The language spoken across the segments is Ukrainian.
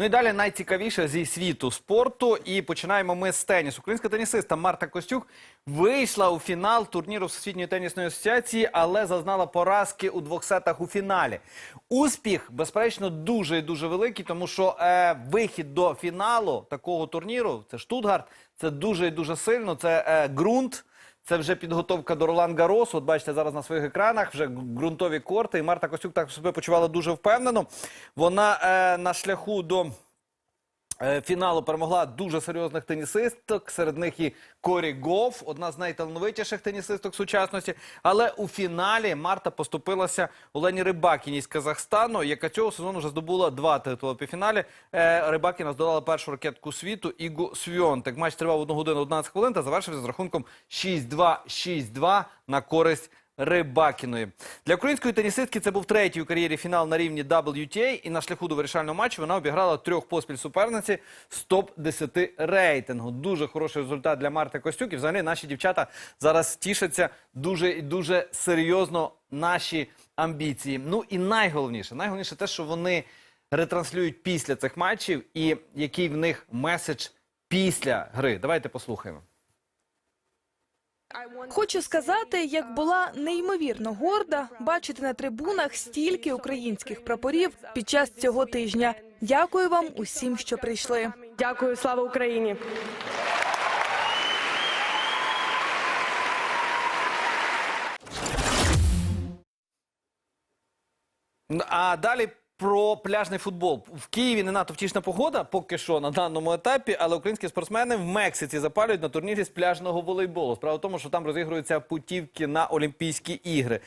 Ну і далі найцікавіше зі світу спорту. І починаємо ми з тенісу. Українська тенісистка Марта Костюк вийшла у фінал турніру Всесвітньої тенісної асоціації, але зазнала поразки у двох сетах у фіналі. Успіх, безперечно, дуже і дуже великий, тому що е, вихід до фіналу такого турніру це Штутгарт, це дуже і дуже сильно. Це е, ґрунт. Це вже підготовка до Ролан Гарос. От бачите зараз на своїх екранах вже ґрунтові корти. І Марта Костюк так себе почувала дуже впевнено. Вона е, на шляху до фіналу перемогла дуже серйозних тенісисток. Серед них і Корі Гоф, одна з найталановитіших тенісисток сучасності. Але у фіналі Марта поступилася Олені Рибакіній з Казахстану, яка цього сезону вже здобула два титули по фіналі. Е, Рибакіна здолала першу ракетку світу Ігу Свьонтек. Матч тривав 1 годину 11 хвилин та завершився з рахунком 6-2, 6-2 на користь Рибакіної. Для української тенісистки це був третій у кар'єрі фінал на рівні WTA, і на шляху до вирішального матчу вона обіграла трьох поспіль суперниці з топ-10 рейтингу. Дуже хороший результат для Марти Костюк. І взагалі наші дівчата зараз тішаться дуже і дуже серйозно наші амбіції. Ну і найголовніше, найголовніше те, що вони ретранслюють після цих матчів, і який в них меседж після гри. Давайте послухаємо. Хочу сказати, як була неймовірно горда бачити на трибунах стільки українських прапорів під час цього тижня. Дякую вам усім, що прийшли. Дякую, слава Україні. А далі про пляжний футбол. В Києві не надто втішна погода, поки що на даному етапі, але українські спортсмени в Мексиці запалюють на турнірі з пляжного волейболу. Справа в тому, що там розігруються путівки на Олімпійські ігри.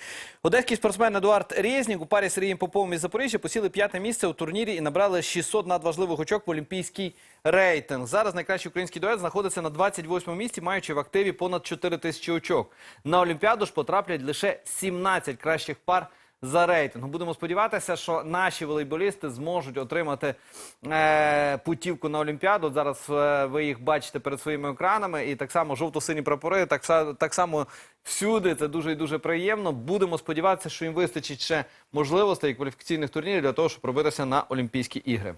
Одеський спортсмен Едуард Резнік у парі з Сергієм Поповим із Запоріжжя посіли п'яте місце у турнірі і набрали 600 надважливих очок в олімпійський рейтинг. Зараз найкращий український дует знаходиться на 28-му місці, маючи в активі понад 4 тисячі очок. На Олімпіаду ж потраплять лише 17 кращих пар за рейтингом. Будемо сподіватися, що наші волейболісти зможуть отримати е, путівку на Олімпіаду. Зараз е, ви їх бачите перед своїми екранами. І так само жовто-сині прапори, так, са- так само всюди. Це дуже і дуже приємно. Будемо сподіватися, що їм вистачить ще можливостей і кваліфікаційних турнірів для того, щоб пробитися на Олімпійські ігри.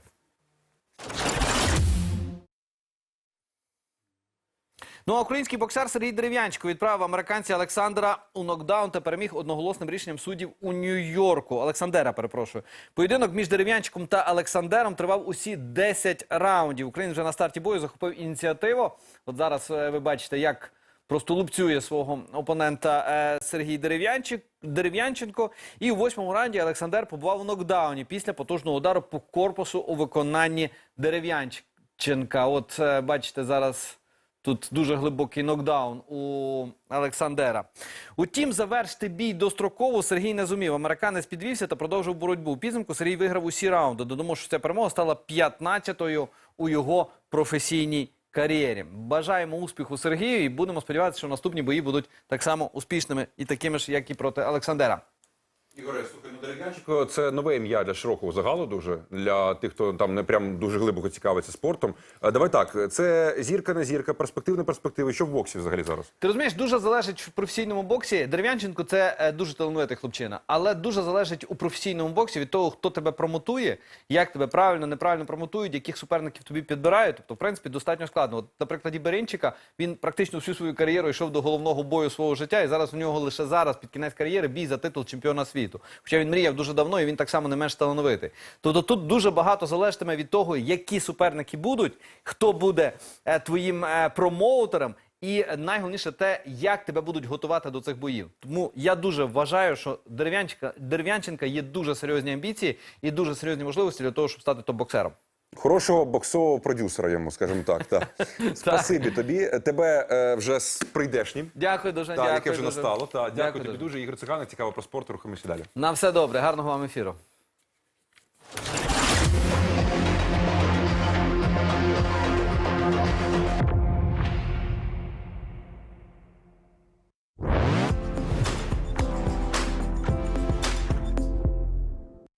Ну а український боксер Сергій Дерев'янченко відправив американця Олександра у нокдаун та переміг одноголосним рішенням суддів у Нью-Йорку. Олександера, перепрошую. Поєдинок між Дерев'янчиком та Олександером тривав усі 10 раундів. Україн вже на старті бою захопив ініціативу. От зараз е, ви бачите, як просто лупцює свого опонента е, Сергій Дерев'янчик. Дерев'янченко. І у восьмому раунді Олександр побував у нокдауні після потужного удару по корпусу у виконанні Дерев'янченка. От е, бачите зараз. Тут дуже глибокий нокдаун у Олександера. Утім, завершити бій достроково Сергій не зумів. Американець підвівся та продовжив боротьбу. У підсумку Сергій виграв усі раунди. Додамо, що ця перемога стала 15-ю у його професійній кар'єрі. Бажаємо успіху Сергію і будемо сподіватися, що наступні бої будуть так само успішними і такими ж, як і проти Олександера. Ігоре, слухай, ну Дерев'янченко – це нове ім'я для широкого загалу дуже, для тих, хто там не прям дуже глибоко цікавиться спортом. А, Давай так, це зірка не зірка, перспективна перспектива. Що в боксі взагалі зараз? Ти розумієш, дуже залежить в професійному боксі. Дерев'янченко це е, дуже талановитий хлопчина, але дуже залежить у професійному боксі від того, хто тебе промотує, як тебе правильно, неправильно промотують, яких суперників тобі підбирають. Тобто, в принципі, достатньо складно. От, на прикладі Беринчика він практично всю свою кар'єру йшов до головного бою свого життя, і зараз у нього лише зараз, під кінець кар'єри, бій за титул чемпіона світу. Хоча він мріяв дуже давно, і він так само не менш талановитий. Тобто тут дуже багато залежатиме від того, які суперники будуть, хто буде е, твоїм е, промоутером. І найголовніше те, як тебе будуть готувати до цих боїв. Тому я дуже вважаю, що Дерев'янченка, Дерев'янченка є дуже серйозні амбіції і дуже серйозні можливості для того, щоб стати топ-боксером. Хорошого боксового продюсера йому, скажімо так. Та. Спасибі тобі. Тебе е, вже з прийдешнім. Дякую дуже. Та, дякую яке вже дуже. настало. Та, дякую, Дякую тобі дуже. дуже. Ігор Циганик, цікаво про спорт. Рухаємося далі. На все добре, гарного вам ефіру.